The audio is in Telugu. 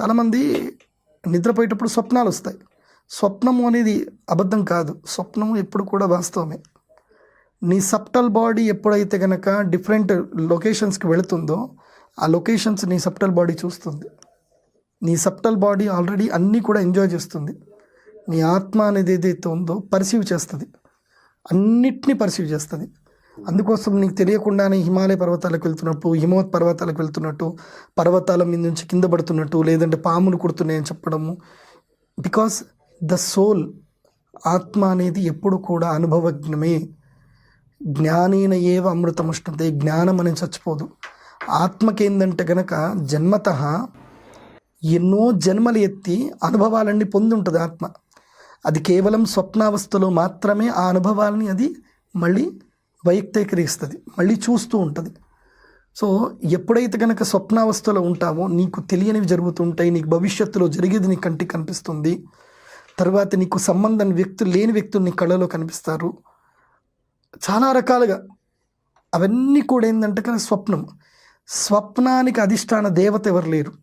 చాలామంది నిద్రపోయేటప్పుడు స్వప్నాలు వస్తాయి స్వప్నము అనేది అబద్ధం కాదు. స్వప్నము ఎప్పుడు కూడా వాస్తవమే. నీ సప్టల్ బాడీ ఎప్పుడైతే కనుక డిఫరెంట్ లొకేషన్స్కి వెళుతుందో ఆ లొకేషన్స్ నీ సప్టల్ బాడీ చూస్తుంది. నీ సప్టల్ బాడీ ఆల్రెడీ అన్నీ కూడా ఎంజాయ్ చేస్తుంది. నీ ఆత్మ అనేది ఏదైతే ఉందో పర్సీవ్ చేస్తుంది. అన్నిటినీ పర్సీవ్ చేస్తుంది. అందుకోసం నీకు తెలియకుండానే హిమాలయ పర్వతాలకు వెళ్తున్నట్టు హిమవత్ పర్వతాలకు వెళ్తున్నట్టు పర్వతాల మీద నుంచి కింద పడుతున్నట్టు లేదంటే పాములు కుడుతున్నాయని చెప్పడము. బికాస్ ద సోల్ ఆత్మ అనేది ఎప్పుడు కూడా అనుభవజ్ఞమే. జ్ఞానేన ఏవ అమృతముష్ణతే జ్ఞానం అనేది చచ్చిపోదు. ఆత్మకి ఏంటంటే గనక జన్మత ఎన్నో జన్మలు ఎత్తి అనుభవాలన్నీ పొంది ఉంటుంది ఆత్మ. అది కేవలం స్వప్నావస్థలో మాత్రమే ఆ అనుభవాలని అది మళ్ళీ వైయక్తీకరిస్తుంది మళ్ళీ చూస్తూ ఉంటుంది. సో ఎప్పుడైతే కనుక స్వప్నావస్థలో ఉంటావో నీకు తెలియనివి జరుగుతుంటాయి నీకు భవిష్యత్తులో జరిగేది నీ కంటికి కనిపిస్తుంది తర్వాత నీకు సంబంధం వ్యక్తులు లేని వ్యక్తులు నీ కళ్ళలో కనిపిస్తారు. చాలా రకాలుగా. అవన్నీ కూడా ఏంటంటే కానీ స్వప్నం. స్వప్నానికి అధిష్టాన దేవత ఎవరు లేరు.